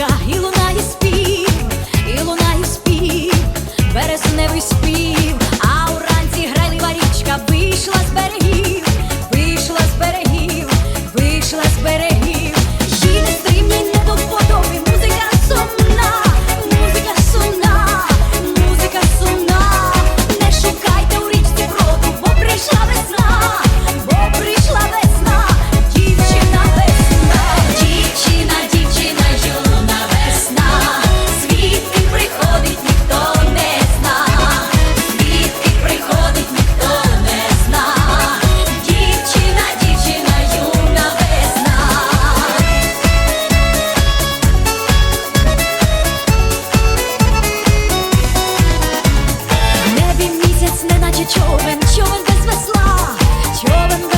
carril принесла човен.